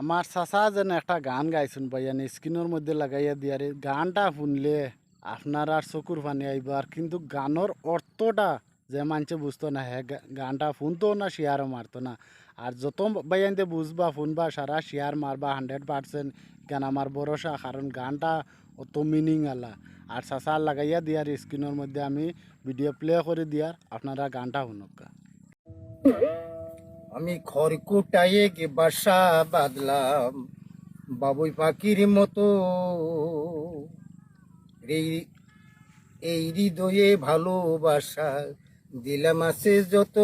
আমার চাচা যেন একটা গান গাইছুন বাইয়ানি স্ক্রিনের মধ্যে লাগাইয়া দিয়ারে গানটা শুনলে আপনার আর চকুর পানি আইবার কিন্তু গানের অর্থটা যে মানুষে বুঝতো না হ্যাঁ গানটা শুনতো না শেয়ারও মারতো না। আর যত বাইয়ানতে বুঝবা শুনবা সারা শেয়ার মারবা হান্ড্রেড পার্সেন্ট গান আমার ভরসা কারণ গানটা অত মিনিং আলা। আর চাচা লাগাইয়া দিয়ার স্ক্রিনের মধ্যে আমি ভিডিও প্লে করে দিয়ার আপনারা গানটা শুনুক আমি খড়কুটায়ে গে বাসা বাঁধলাম। বাবুই পাখির মতো এই হৃদয়ে ভালোবাসা দিলাম আছে যত।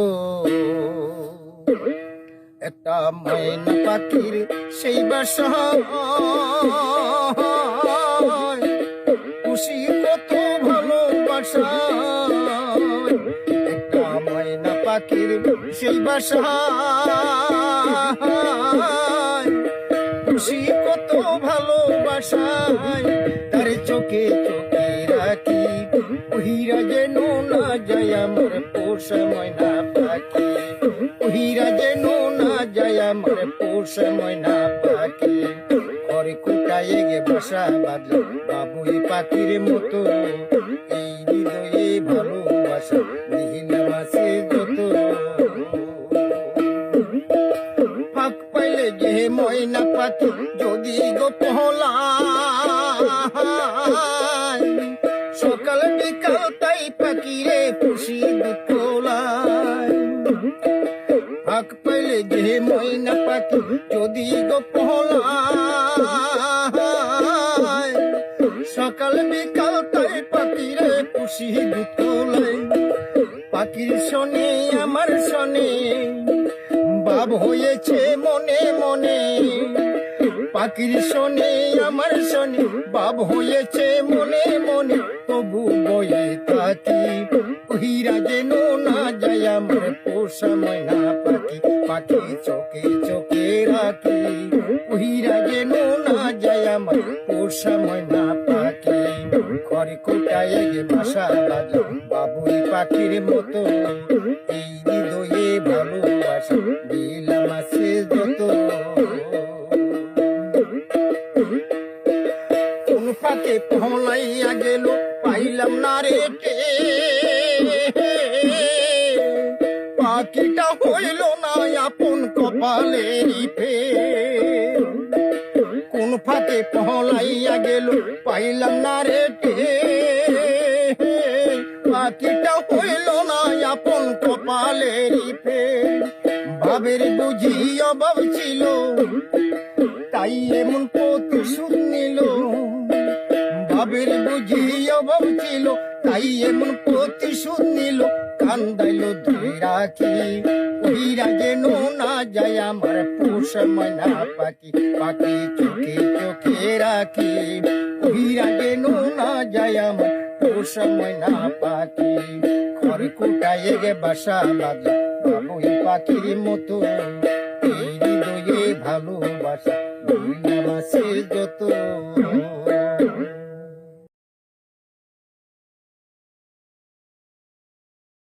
একটা মায়না পাখির সেই বাসা। সেই বাসা খুশি কত ভালোবাসায়, তার চোখে চোখে রাখি। ওহিরা যেন না যায় আমার পোষা ময়না পাখি। ওহিরা যেন না যায় আমার পোষা ময়না পাখি। ঘরে কুটায়ে গে বাসা বাঁধল, বাবুই পাখির মতো। এই হৃদয়ে ভালোবাসা যে ময়না পাখি যদি গো পহলা সকাল বিকাল তাই পাখিরে খুশি দুঃখলায় ফাঁক পাইলে যে ময়না পাখি যদি গো পহলায় সকাল বিকাল তাই পাখিরে খুশি দুঃখলায় পাখির শনে, আমার হয়েছে মনে পাখির শনে, আমার শনে। বাব হয়েছে মনে মনে, তবু বয়ে থাকি। ওহিরা যেন না যায়, আমার পোষা ময়না পাখি। পাখি চোখে চোখে রাখি। ওহিরা যেন না যায়, আমার পোষা ময়না পাখি। ঘরে কোটায় গে বাসা বাজো, বাবুই পাখির মতো। এই হৃদয়ে ভালোবাসা কোন পাকে গেল, পাইলাম না রে কে? পাখিটা হইল না আপন কপালে কোন ফাঁকে পহলাইয়া গেল, পাইলাম না রে কে? পাখিটা হইল না আপন কপালে ভাবের বুঝি অভাব ছিল, তাই এমন প্রতিশোধ নিল। ভাবের বুঝি অভাব ছিল, তাই এমন প্রতিশোধ নিল, কান্দাইল ধরে রাখি। ওইরা যেন না যায় আমার পোষ ময়না পাখি পাখি চোখে চোখে রাখি। ওইরা যেন না যায় আমার পোষ ময়না পাখি। খড় কোটায় গে বাসা বাজা বাবুই পাখির মতো। এই হৃদয়ে ভালোবাসা দুই যত।